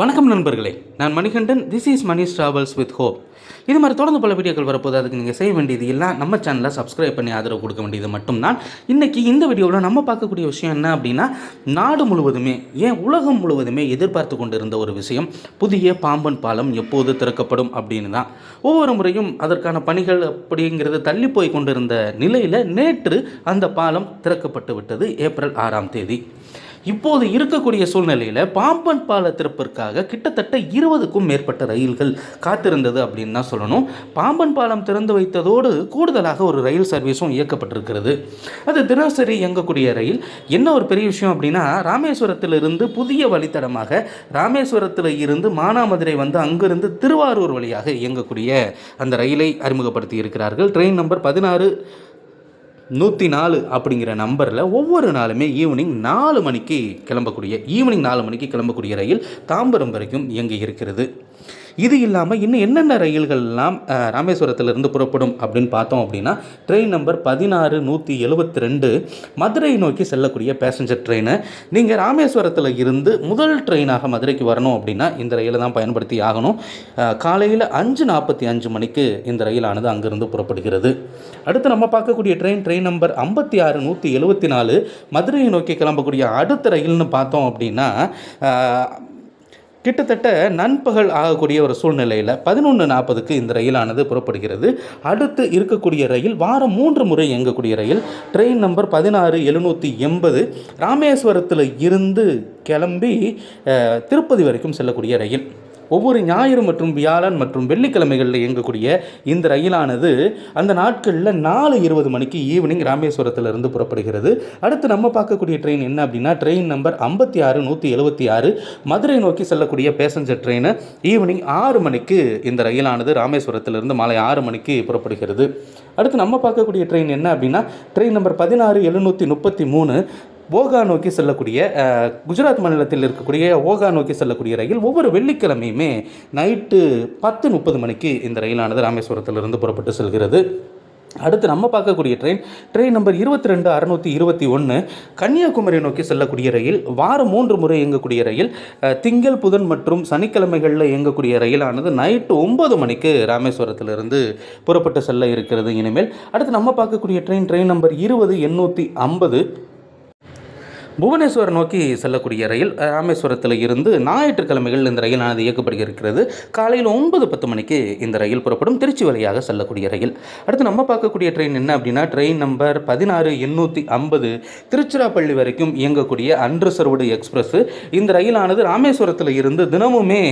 வணக்கம் நண்பர்களே. நான் Manikandan. This is Mani travels with hope இது மாதிரி தொடர்ந்து பல வீடியோக்கள் வரப்போது அதுக்கு நீங்கள் செய்ய வேண்டியது எல்லாம் நம்ம சேனலை சப்ஸ்கிரைப் பண்ணி ஆதரவு கொடுக்க வேண்டியது மட்டும்தான். இன்றைக்கி இந்த வீடியோவில் நம்ம பார்க்கக்கூடிய விஷயம் என்ன அப்படின்னா நாடு முழுவதுமே ஏன் உலகம் முழுவதுமே எதிர்பார்த்து கொண்டிருந்த ஒரு விஷயம் புதிய பாம்பன் பாலம் எப்போது திறக்கப்படும் அப்படின்னு தான். ஒவ்வொரு முறையும் அதற்கான பணிகள் அப்படிங்கிறது தள்ளி போய் கொண்டிருந்த நிலையில் நேற்று அந்த பாலம் திறக்கப்பட்டு விட்டது ஏப்ரல் ஆறாம் தேதி. இப்போது இருக்கக்கூடிய சூழ்நிலையில் பாம்பன் பால திறப்பிற்காக கிட்டத்தட்ட இருபதுக்கும் மேற்பட்ட ரயில்கள் காத்திருந்தது அப்படின்னு தான் சொல்லணும். பாம்பன் பாலம் திறந்து வைத்ததோடு கூடுதலாக ஒரு ரயில் சர்வீஸும் இயக்கப்பட்டிருக்கிறது. அது தினசரி இயங்கக்கூடிய ரயில். என்ன ஒரு பெரிய விஷயம் அப்படின்னா ராமேஸ்வரத்திலிருந்து புதிய வழித்தடமாக ராமேஸ்வரத்தில் இருந்து மானாமதுரை வந்து அங்கிருந்து திருவாரூர் வழியாக இயங்கக்கூடிய அந்த ரயிலை அறிமுகப்படுத்தி இருக்கிறார்கள் ட்ரெயின் நம்பர் பதினாறு நூற்றி நாலு அப்படிங்கிற நம்பரில் ஒவ்வொரு நாளுமே ஈவினிங் நாலு மணிக்கு கிளம்பக்கூடிய ஈவினிங் நாலு மணிக்கு கிளம்பக்கூடிய ரயில் தாம்பரம் வரைக்கும் இயங்கி இருக்கிறது. இது இல்லாமல் இன்னும் என்னென்ன ரயில்கள்லாம் ராமேஸ்வரத்திலிருந்து புறப்படும் அப்படின்னு பார்த்தோம் அப்படின்னா ட்ரெயின் நம்பர் பதினாறு நூற்றி எழுபத்தி ரெண்டு மதுரை நோக்கி செல்லக்கூடிய பேசஞ்சர் ட்ரெயினை நீங்கள் ராமேஸ்வரத்தில் இருந்து முதல் ட்ரெயினாக மதுரைக்கு வரணும் அப்படின்னா இந்த ரயிலை தான் பயன்படுத்தி ஆகணும். காலையில் அஞ்சு நாற்பத்தி அஞ்சு மணிக்கு இந்த ரயிலானது அங்கிருந்து புறப்படுகிறது. அடுத்து நம்ம பார்க்கக்கூடிய ட்ரெயின் ட்ரெயின் நம்பர் ஐம்பத்தி ஆறு நூற்றி எழுபத்தி நாலு மதுரையை நோக்கி கிளம்பக்கூடிய அடுத்த ரயில்னு பார்த்தோம் அப்படின்னா கிட்டத்தட்ட நண்பகல் ஆகக்கூடிய ஒரு சூழ்நிலையில் பதினொன்று நாற்பதுக்கு இந்த ரயிலானது புறப்படுகிறது. அடுத்து இருக்கக்கூடிய ரயில் வாரம் மூன்று முறை இயங்கக்கூடிய ரயில். ட்ரெயின் நம்பர் பதினாறு எழுநூற்றி எண்பது. ராமேஸ்வரத்தில் இருந்து கிளம்பி திருப்பதி வரைக்கும் செல்லக்கூடிய ரயில். ஒவ்வொரு ஞாயிறு மற்றும் வியாழன் மற்றும் வெள்ளிக்கிழமைகளில் இயங்கக்கூடிய இந்த ரயிலானது அந்த நாட்களில் நாலு இருபது மணிக்கு ஈவினிங் ராமேஸ்வரத்திலிருந்து புறப்படுகிறது. அடுத்து நம்ம பார்க்கக்கூடிய ட்ரெயின் என்ன அப்படின்னா ட்ரெயின் நம்பர் ஐம்பத்தி ஆறு நூற்றி எழுபத்தி ஆறு மதுரை நோக்கி செல்லக்கூடிய பேசஞ்சர் ட்ரெயின் ஈவினிங் ஆறு மணிக்கு இந்த ரயிலானது ராமேஸ்வரத்திலிருந்து மாலை ஆறு மணிக்கு புறப்படுகிறது. அடுத்து நம்ம பார்க்கக்கூடிய ட்ரெயின் என்ன அப்படின்னா ட்ரெயின் நம்பர் பதினாறு எழுநூற்றி முப்பத்தி மூணு ஓகா நோக்கி செல்லக்கூடிய குஜராத் மாநிலத்தில் இருக்கக்கூடிய ஓகா நோக்கி செல்லக்கூடிய ரயில் ஒவ்வொரு வெள்ளிக்கிழமையுமே நைட்டு பத்து முப்பது மணிக்கு இந்த ரயிலானது ராமேஸ்வரத்திலிருந்து புறப்பட்டு செல்கிறது. அடுத்து நம்ம பார்க்கக்கூடிய ட்ரெயின் ட்ரெயின் நம்பர் இருபத்தி ரெண்டு அறுநூற்றி இருபத்தி ஒன்று கன்னியாகுமரி நோக்கி செல்லக்கூடிய ரயில் வாரம் மூன்று முறை இயங்கக்கூடிய ரயில் திங்கள் புதன் மற்றும் சனிக்கிழமைகளில் இயங்கக்கூடிய ரயிலானது நைட்டு ஒன்பது மணிக்கு ராமேஸ்வரத்திலிருந்து புறப்பட்டு செல்ல இருக்கிறது. இனிமேல் அடுத்து நம்ம பார்க்கக்கூடிய ட்ரெயின் ட்ரெயின் நம்பர் இருபது எண்ணூற்றி ஐம்பது. புவனேஸ்வர் நோக்கி செல்லக்கூடிய ரயில் ராமேஸ்வரத்தில் இருந்து ஞாயிற்றுக்கிழமைகள் இந்த ரயிலானது இயக்கப்படுகிறது. இருக்கிறது காலையில் ஒன்பது பத்து மணிக்கு இந்த ரயில் புறப்படும். திருச்சி வழியாக செல்லக்கூடிய ரயில். அடுத்து நம்ம பார்க்கக்கூடிய ட்ரெயின் என்ன அப்படின்னா ட்ரெயின் நம்பர் பதினாறு எண்ணூற்றி ஐம்பது. திருச்சிராப்பள்ளி வரைக்கும் இயங்கக்கூடிய அன்ரிசர்வ்டு எக்ஸ்பிரஸ். இந்த ரயிலானது ராமேஸ்வரத்தில் இருந்து தினமுமே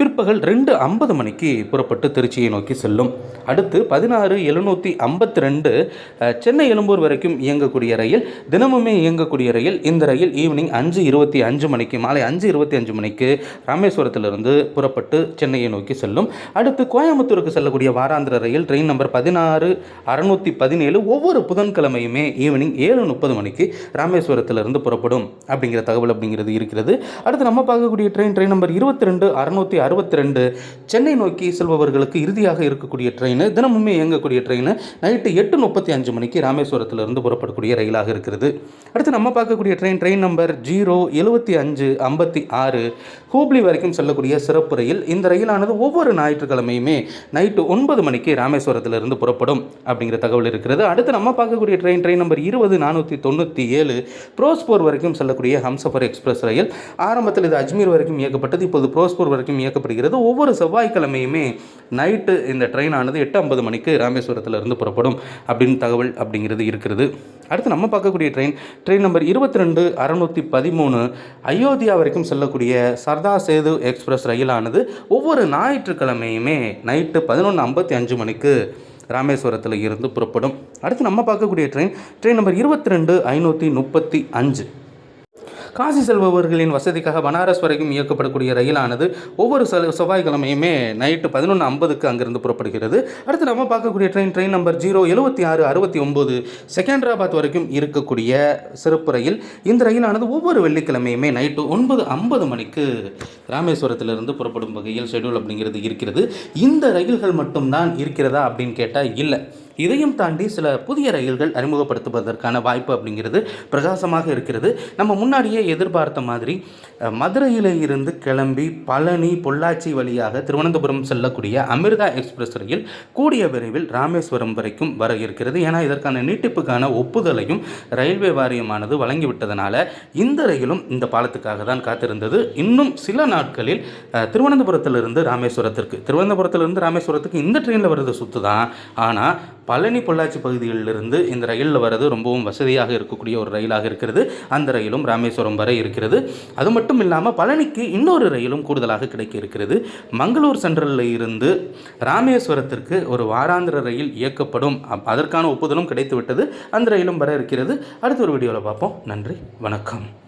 பிற்பகல் ரெண்டு ஐம்பது மணிக்கு புறப்பட்டு திருச்சியை நோக்கி செல்லும். அடுத்து பதினாறு எழுநூற்றி ஐம்பத்தி ரெண்டு சென்னை எழும்பூர் வரைக்கும் இயங்கக்கூடிய ரயில் தினமுமே இயங்கக்கூடிய ரயில் இந்த ரயில் ஈவினிங் அஞ்சு இருபத்தி அஞ்சு மணிக்கு மாலை அஞ்சு இருபத்தி அஞ்சு மணிக்கு ராமேஸ்வரத்திலிருந்து புறப்பட்டு சென்னையை நோக்கி செல்லும். அடுத்து கோயம்புத்தூருக்கு செல்லக்கூடிய வாராந்திர ரயில் ட்ரெயின் நம்பர் பதினாறு அறுநூற்றி பதினேழு ஒவ்வொரு புதன்கிழமையுமே ஈவினிங் ஏழு முப்பது மணிக்கு ராமேஸ்வரத்திலிருந்து புறப்படும் அப்படிங்கிற தகவல் அப்படிங்கிறது இருக்கிறது. அடுத்து நம்ம பார்க்கக்கூடிய ட்ரெயின் ட்ரெயின் நம்பர் இருபத்தி ரெண்டு அறுநூற்றி அறுபத்தி ரெண்டு சென்னை நோக்கி செல்பவர்களுக்கு இறுதியாக இருக்கக்கூடிய ட்ரெயின் தினமுமே இயங்கக்கூடிய ட்ரெயின் நைட்டு எட்டு முப்பத்தி அஞ்சு மணிக்கு ராமேஸ்வரத்திலிருந்து புறப்படக்கூடிய ரயிலாக இருக்கிறது. அடுத்து நம்ம பார்க்கக்கூடிய ட்ரெயின் ட்ரெயின் நம்பர் ஜீரோ எழுபத்தி அஞ்சு ஐம்பத்தி ஆறு. ஹூப்ளி வரைக்கும் செல்லக்கூடிய சிறப்பு ரயில் இந்த ரயிலானது ஒவ்வொரு ஞாயிற்றுக்கிழமையுமே நைட்டு ஒன்பது மணிக்கு ராமேஸ்வரத்திலிருந்து புறப்படும் அப்படிங்கிற தகவல் இருக்கிறது. அடுத்து நம்ம பார்க்கக்கூடிய ட்ரெயின் ட்ரெயின் நம்பர் இருபது நானூற்றி தொண்ணூற்றி ஏழு புரோஸ்பூர் வரைக்கும் செல்லக்கூடிய ஹம்சஃபர் எக்ஸ்பிரஸ் ரயில். ஆரம்பத்தில் இது அஜ்மீர் வரைக்கும் இயக்கப்பட்டது இப்போது ப்ரோஸ்பூர் வரைக்கும் இயக்கப்படுகிறது. ஒவ்வொரு செவ்வாய்க்கிழமையுமே நைட்டு இந்த ட்ரெயினானது எட்டு ஐம்பது மணிக்கு ராமேஸ்வரத்திலிருந்து புறப்படும் அப்படின்னு தகவல் அப்படிங்கிறது இருக்கிறது. அடுத்து நம்ம பார்க்கக்கூடிய ட்ரெயின் ட்ரெயின் நம்பர் இருபத்தி ரெண்டு அறநூற்றி பதிமூணு அயோத்தியா வரைக்கும் செல்லக்கூடிய சர்தா சேது எக்ஸ்பிரஸ் ரயிலானது ஒவ்வொரு ஞாயிற்றுக்கிழமையுமே நைட்டு பதினொன்று ஐம்பத்தி அஞ்சு மணிக்கு ராமேஸ்வரத்தில் இருந்து புறப்படும். அடுத்து நம்ம பார்க்கக்கூடிய ட்ரெயின் ட்ரெயின் நம்பர் இருபத்தி ரெண்டு ஐநூற்றி முப்பத்தி அஞ்சு. காசி செல்பவர்களின் வசதிக்காக பனாரஸ் வரைக்கும் இயக்கப்படக்கூடிய ரயிலானது ஒவ்வொரு செவ்வாய்க்கிழமையுமே நைட்டு பதினொன்று ஐம்பதுக்கு அங்கிருந்து புறப்படுகிறது. அடுத்து நம்ம பார்க்கக்கூடிய ட்ரெயின் ட்ரெயின் நம்பர் ஜீரோ எழுபத்தி ஆறு அறுபத்தி ஒம்பது செகண்டராபாத் வரைக்கும் இருக்கக்கூடிய சிறப்பு ரயில். இந்த ரயிலானது ஒவ்வொரு வெள்ளிக்கிழமையுமே நைட்டு ஒன்பது ஐம்பது மணிக்கு ராமேஸ்வரத்திலிருந்து புறப்படும் வகையில் ஷெட்யூல் அப்படிங்கிறது இருக்கிறது. இந்த ரயில்கள் மட்டும்தான் இருக்கிறதா அப்படின்னு கேட்டால் இல்லை. இதையும் தாண்டி சில புதிய ரயில்கள் அறிமுகப்படுத்துவதற்கான வாய்ப்பு அப்படிங்கிறது பிரகாசமாக இருக்கிறது. நம்ம முன்னாடியே எதிர்பார்த்த மாதிரி அஹ், இருந்து கிளம்பி பழனி பொள்ளாச்சி வழியாக திருவனந்தபுரம் செல்லக்கூடிய அமிர்தா எக்ஸ்பிரஸ் ரயில் கூடிய விரைவில் ராமேஸ்வரம் வரைக்கும் வர இருக்கிறது. ஏன்னா இதற்கான நீட்டிப்புக்கான ஒப்புதலையும் ரயில்வே வாரியமானது வழங்கிவிட்டதனால இந்த ரயிலும் இந்த பாலத்துக்காக தான் காத்திருந்தது. இன்னும் சில நாட்களில் திருவனந்தபுரத்திலிருந்து ராமேஸ்வரத்திற்கு திருவனந்தபுரத்திலிருந்து ராமேஸ்வரத்துக்கு இந்த ட்ரெயினில் வர்றது சுத்து தான் ஆனால் பழனி பொள்ளாச்சி பகுதிகளிலிருந்து இந்த ரயிலில் வர்றது ரொம்பவும் வசதியாக இருக்கக்கூடிய ஒரு ரயிலாக இருக்கிறது. அந்த ரயிலும் ராமேஸ்வரம் வரை இருக்கிறது. அது மட்டும் இல்லாமல் பழனிக்கு இன்னொரு ரயிலும் கூடுதலாக கிடைக்க இருக்கிறது. மங்களூர் சென்ட்ரலில் இருந்து ராமேஸ்வரத்திற்கு ஒரு வாராந்திர ரயில் இயக்கப்படும். அப்- அதற்கான ஒப்புதலும் கிடைத்து விட்டது அந்த ரயிலும் வர இருக்கிறது. அடுத்த ஒரு வீடியோவில் பார்ப்போம். நன்றி. வணக்கம்.